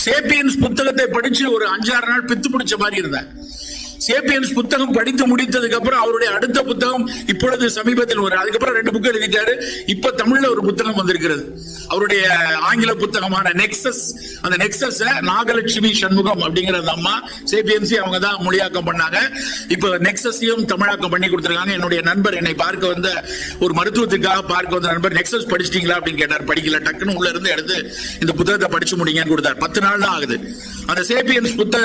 Sapiens புத்தகத்தை படிச்சு ஒரு அஞ்சாறு நாள் பித்து பிடிச்ச மாதிரி இருந்தேன் சேப்பியன்ஸ் புத்தகம் படித்து முடித்ததுக்கு அப்புறம் அவருடைய அடுத்த புத்தகம் இப்பொழுது சமீபத்தில் ஒரு அதுக்கப்புறம் ரெண்டு புக் எழுதிட்டாரு. இப்ப தமிழ்ல ஒரு புத்தகம் வந்திருக்கிறது. அவருடைய ஆங்கில புத்தகமான நெக்சஸ் அந்த நெக்சஸ் நாகலட்சுமி சண்முகம் அப்படிங்கிற அந்த அம்மா சேபிஎம்சி அவங்க தான் மொழியாக்கம் பண்ணாங்க. இப்ப நெக்சஸையும் தமிழாக்கம் பண்ணி கொடுத்துருக்காங்க. என்னுடைய நண்பர் என்னை பார்க்க வந்த ஒரு மருத்துவத்துக்காக பார்க்க வந்த நண்பர் நெக்சஸ் படிச்சிட்டீங்களா அப்படின்னு கேட்டார். படிக்கல. டக்குன்னு உள்ள இருந்து எடுத்து இந்த புத்தகத்தை படிச்சு முடிங்கன்னு கொடுத்தார். பத்து நாள் தான் ஆகுது. அந்த சேபியன்ஸ் புத்த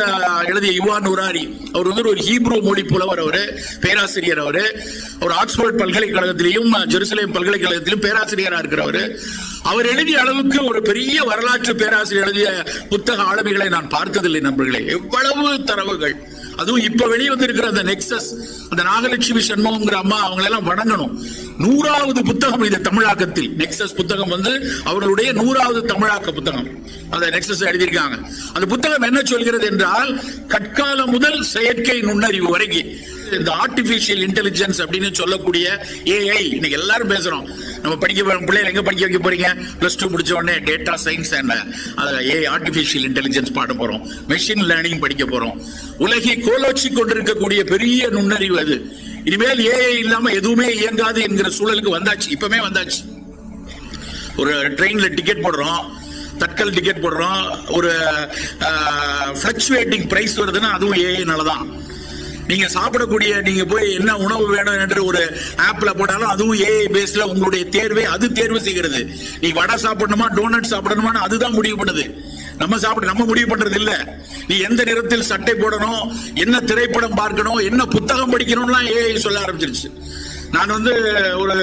எழுதிய யுவான் உராரி அவர் வந்து ஒரு ஹீப்ரூ மொழி புலவர் அவரு பேராசிரியர் அவரு. ஒரு ஆக்ஸ்போர்ட் பல்கலைக்கழகத்திலையும் ஜெருசலேம் பல்கலைக்கழகத்திலும் பேராசிரியராக இருக்கிறவர். அவர் எழுதிய அளவுக்கு ஒரு பெரிய வரலாற்று பேராசிரியர் எழுதிய புத்தக ஆளுமைகளை நான் பார்த்ததில்லை நண்பர்களே. எவ்வளவு தரவுகள். அதுவும் இப்ப வெளியே வந்திருக்கிற அந்த நெக்ஸஸ் அந்த நாகலட்சுமி சண்முகம்ங்கிற அம்மா அவங்களெல்லாம் வணங்கணும். நூறாவது புத்தகம் இது தமிழாக்கத்தில். நெக்ஸஸ் புத்தகம் வந்து அவர்களுடைய நூறாவது தமிழாக்க புத்தகம். அந்த நெக்ஸஸ் எழுதியிருக்காங்க. அந்த புத்தகம் என்ன சொல்கிறது என்றால் கற்காலம் முதல் செயற்கை நுண்ணறிவு வரைக்கும். இந்த ஆர்டிபிஷியல் இன்டெலிஜென்ஸ் அப்படின்னு சொல்லக்கூடிய ஏஐ இன்னைக்கு எல்லாரும் பேசுறோம். நம்ம படிக்க போற பிள்ளைகள் எங்க படிக்க வைக்க போறீங்க? பிளஸ் டூ முடிச்ச உடனே data science and A artificial intelligence பாட போறோம். மெஷின் லேர்னிங் படிக்க போறோம். உலகை கோலோச்சி கொண்டிருக்கக்கூடிய பெரிய நுண்ணறிவு அது. இனிமேல் ஏஐ இல்லாம எதுவுமே இயங்காது என்கிற சூழலுக்கு வந்தாச்சு. இப்பவுமே வந்தாச்சு. ஒரு ட்ரெயின்ல டிக்கெட் போடுறோம். தட்கல் டிக்கெட் போடுறோம். ஒரு ஃபிளக்சுவேட்டிங் பிரைஸ் வருதுன்னா அதுவும் ஏஐனால தான் நீங்க சாப்பிடக்கூடிய நீங்க போய் என்ன உணவு வேணும் என்று ஒரு ஆப்ல போட்டாலும் அதுவும் ஏஐ பேஸ்ல உங்களுடைய தேர்வை அது தேர்வு செய்கிறது. நீ வடை சாப்பிடணுமா டோனட் சாப்பிடணுமா அதுதான் முடிவு பண்ணுது. நம்ம சாப்பிட நம்ம முடிவு பண்றது இல்ல. நீ எந்த நிறத்தில் சட்டை போடணும் என்ன திரைப்படம் பார்க்கணும் என்ன புத்தகம் படிக்கணும்லாம் ஏஐ சொல்ல ஆரம்பிச்சிருச்சு. நான் வந்து ஒரு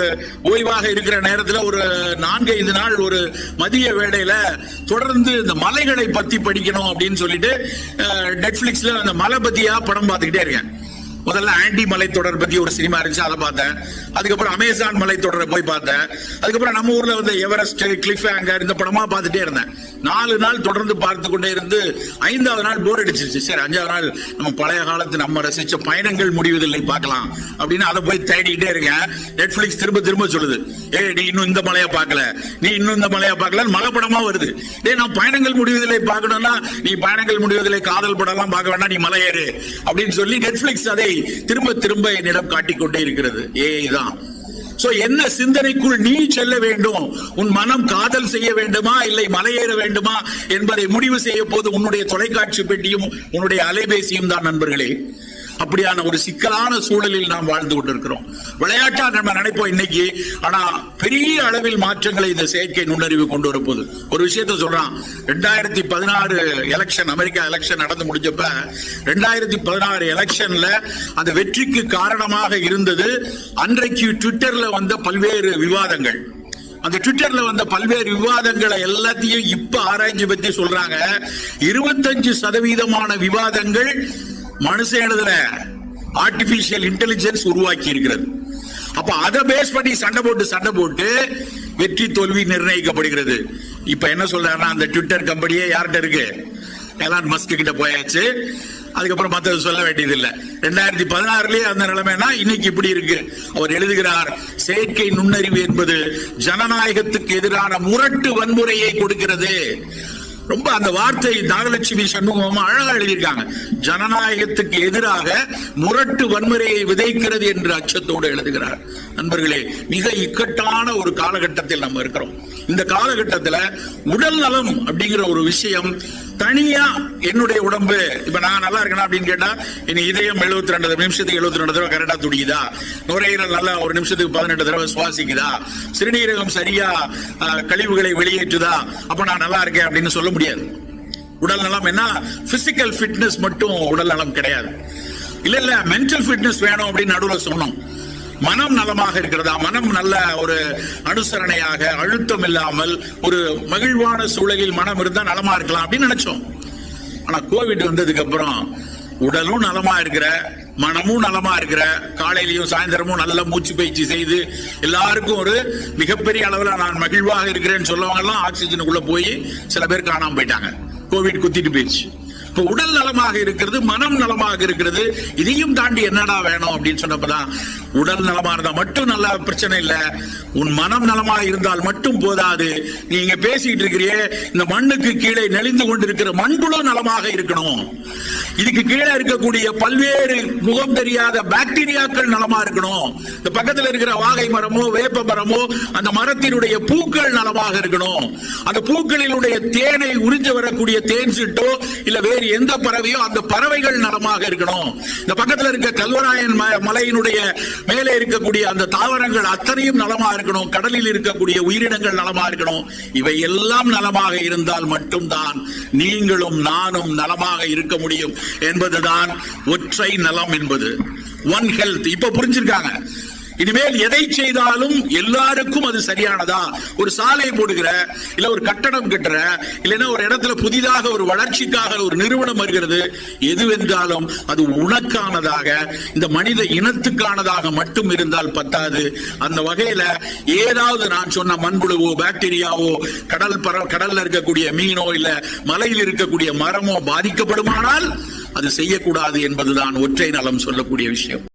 ஓய்வாக இருக்கிற நேரத்துல ஒரு நான்கு ஐந்து நாள் ஒரு மதிய வேளையில தொடர்ந்து இந்த மலைகளை பத்தி படிக்கணும் அப்படின்னு சொல்லிட்டு நெட்ஃபிளிக்ஸ்ல அந்த மலை பத்தியா படம் பார்த்துக்கிட்டே இருக்கேன். முதல்ல ஆண்டி மலைத்தொடர் பத்தி ஒரு சினிமா இருந்துச்சு அதை பார்த்தேன். அதுக்கப்புறம் அமேசான் மலைத்தொடரை போய் பார்த்தேன். அதுக்கப்புறம் நம்ம ஊர்ல வந்து எவரெஸ்ட் கிளிஃப் ஹேங்கர் இந்த படமா பார்த்துட்டே இருந்தேன். நாலு நாள் தொடர்ந்து பார்த்து கொண்டே இருந்து ஐந்தாவது நாள் போர் அடிச்சிருச்சு. சரி அஞ்சாவது நாள் நம்ம பழைய காலத்து நம்ம ரசிச்ச பயணங்கள் முடிவதில்லை பார்க்கலாம். அப்படின்னு அதை போய் தேடிக்கிட்டே இருக்கேன். நெட்ஃபிளிக்ஸ் திரும்ப திரும்ப சொல்லுது. ஏ நீ இன்னும் இந்த மலையை பார்க்கல. நீ இன்னும் இந்த மலையை பார்க்கல மழை படமா வருது. ஏ நான் பயணங்கள் முடிவதில்லை பார்க்கணும்னா நீ பயணங்கள் முடிவதில்லை காதல் படம்லாம் பார்க்க வேண்டாம் நீ மலை ஏறு அப்படின்னு சொல்லி நெட்ஃபிளிக்ஸ் அதை திரும்ப திரும்ப என்னிடம் காட்டிக்கொண்டே இருக்கிறது. ஏஐ தான் சோ என்ன சிந்தனைக்குள் நீ செல்ல வேண்டும்? உன் மனம் காதல் செய்ய வேண்டுமா? இல்லை மலையேற வேண்டுமா? என்பதை முடிவு செய்ய போது உன்னுடைய தொலைக்காட்சி பெட்டியும் உன்னுடைய அலைபேசியும் தான் நண்பர்களே. அப்படியான ஒரு சிக்கலான சூழலில் நாம் வாழ்ந்து கொண்டிருக்கிறோம். விளையாட்டா நம்ம நினைப்போம் இன்னைக்கு. ஆனா பெரிய அளவில் மாற்றங்களை இந்த செயற்கை நுண்ணறிவு கொண்டு வரப்போகுது. ஒரு விஷயத்த சொல்றான். ரெண்டாயிரத்தி பதினாறு எலெக்ஷன் அமெரிக்கா எலெக்ஷன் நடந்து முடிஞ்சப்ப ரெண்டாயிரத்தி பதினாறு எலெக்ஷன்ல அந்த வெற்றிக்கு காரணமாக இருந்தது அன்றைக்கு ட்விட்டர்ல வந்த பல்வேறு விவாதங்கள். அந்த ட்விட்டர்ல வந்த பல்வேறு விவாதங்களை எல்லாத்தையும் இப்ப ஆராய்ச்சி பத்தி சொல்றாங்க. இருபத்தஞ்சு சதவீதமான விவாதங்கள் மனுஷன் ஆர்டிபிஷியல் இன்டெலிஜென்ஸ் உருவாக்கி இருக்கிறது அப்ப அதை பேஸ் பண்ணி சண்டை போட்டு சண்டை போட்டு வெற்றி தோல்வி நிர்ணயிக்கப்படுகிறது. இப்ப என்ன சொல்றாருன்னா அந்த ட்விட்டர் கம்பெனியே யார்கிட்ட இருக்கு? எலான் மஸ்க் கிட்ட போயாச்சு. அதுக்கப்புறம் மத்தது சொல்ல வேண்டியது இல்லை ரெண்டாயிரத்தி பதினாறுலயே அந்த நிலைமைனா இன்னைக்கு இப்படி இருக்கு. அவர் எழுதுகிறார் செயற்கை நுண்ணறிவு என்பது ஜனநாயகத்துக்கு எதிரான முரட்டு வன்முறையை கொடுக்கிறது. ரொம்ப அந்த வார்த்தை நாகலட்சுமி சண்முகம் அழகா எழுதியிருக்காங்க. ஜனநாயகத்துக்கு எதிராக முரட்டு வன்முறையை விதைக்கிறது என்று அச்சத்தோடு எழுதுகிறார். நண்பர்களே மிக இக்கட்டான ஒரு காலகட்டத்தில் நம்ம இருக்கிறோம். இந்த காலகட்டத்துல உடல் நலம் அப்படிங்கிற ஒரு விஷயம் தனியா என்னுடைய உடம்பு. இப்ப நான் நல்லா இருக்கேன் அப்படின்னு கேட்டா எனக்கு இதயம் எழுபத்தி ரெண்டு நிமிஷத்துக்கு எழுபத்தி ரெண்டு தடவை கரெக்டா துடிக்குதா நுரையீரல் நல்லா ஒரு நிமிஷத்துக்கு பதினெட்டு தடவை சுவாசிக்குதா? சிறுநீரகம் சரியா அஹ், கழிவுகளை வெளியேற்றுதா? அப்ப நான் நல்லா இருக்கேன் அப்படின்னு சொல்ல முடியாது. உடல் நலம் என்ன? பிசிக்கல் ஃபிட்னஸ் மட்டும் உடல் நலம் கிடையாது. இல்ல இல்ல மென்டல் ஃபிட்னஸ் வேணும் அப்படின்னு நடுவில் சொன்னோம். மனம் நலமாக இருக்கிறதா? மனம் நல்ல ஒரு அனுசரணையாக அழுத்தம் இல்லாமல் ஒரு மகிழ்வான சூழலில் மனம் இருந்தா நலமா இருக்கலாம் அப்படின்னு நினைச்சோம். ஆனா கோவிட் வந்ததுக்கு அப்புறம் உடலும் நலமா இருக்கிற மனமும் நலமா இருக்கிற காலையிலயும் சாயந்தரமும் நல்ல மூச்சு பயிற்சி செய்து எல்லாருக்கும் ஒரு மிகப்பெரிய அளவில் நான் மகிழ்வாக இருக்கிறேன்னு சொல்லவங்கலாம் ஆக்சிஜனுக்குள்ள போய் சில பேர் காணாம போயிட்டாங்க. கோவிட் குத்திட்டு போயிடுச்சு இப்போ உடல் நலமாக இருக்கிறது மனம் நலமாக இருக்கிறது இதையும் தாண்டி என்னடா வேணும் அப்படின்னு சொன்னப்பதான் உடல் நலமா இருந்தா மட்டும் நல்ல பிரச்சனை இல்ல. உன் மனம் நலமா இருந்தால் மட்டும் போதாது. நீங்க பேசிட்டு இருக்கிறியே இந்த மண்ணுக்கு கீழே நெளிந்து கொண்டிருக்கிற மண்புழு நலமாக இருக்கணும். இதுக்கு கீழே இருக்கக்கூடிய பல்வேறு முகம் தெரியாத பாக்டீரியாக்கள் நலமா இருக்கணும். இந்த பக்கத்துல இருக்கிற வாகை மரமோ வேப்ப மரமோ அந்த மரத்தினுடைய பூக்கள் நலமாக இருக்கணும். அந்த பூக்களினுடைய தேனை உறிஞ்சு வரக்கூடிய தேன் சிட்டோ இல்ல வேறு எந்த பறவையோ அந்த பறவைகள் நலமாக இருக்கணும். இந்த பக்கத்துல இருக்க கல்வராயன் ம- மலையினுடைய மேலே இருக்கக்கூடிய அந்த தாவரங்கள் அத்தனையும் நலமா இருக்கணும். கடலில் இருக்கக்கூடிய உயிரினங்கள் நலமா இருக்கணும். இவை எல்லாம் நலமாக இருந்தால் மட்டும்தான் நீங்களும் நானும் நலமாக இருக்க முடியும். என்பதுதான் ஒற்றை நலம் என்பது. ஒன் ஹெல்த் இப்ப புரிஞ்சிருக்காங்க. இனிமேல் எதை செய்தாலும் எல்லாருக்கும் அது சரியானதா? ஒரு சாலை போடுகிற இல்ல ஒரு கட்டடம் கட்டுற இல்லைன்னா ஒரு இடத்துல புதிதாக ஒரு வளர்ச்சிக்காக ஒரு நிறுவனம் வருகிறது எதுவென்றாலும் அது உனக்கானதாக இந்த மனித இனத்துக்கானதாக மட்டும் இருந்தால் பத்தாது. அந்த வகையில ஏதாவது நான் சொன்ன மண்புழுவோ பாக்டீரியாவோ கடல் பற கடல்ல இருக்கக்கூடிய மீனோ இல்ல மலையில் இருக்கக்கூடிய மரமோ பாதிக்கப்படுமானால் அது செய்யக்கூடாது என்பதுதான் ஒற்றை நலம் சொல்லக்கூடிய விஷயம்.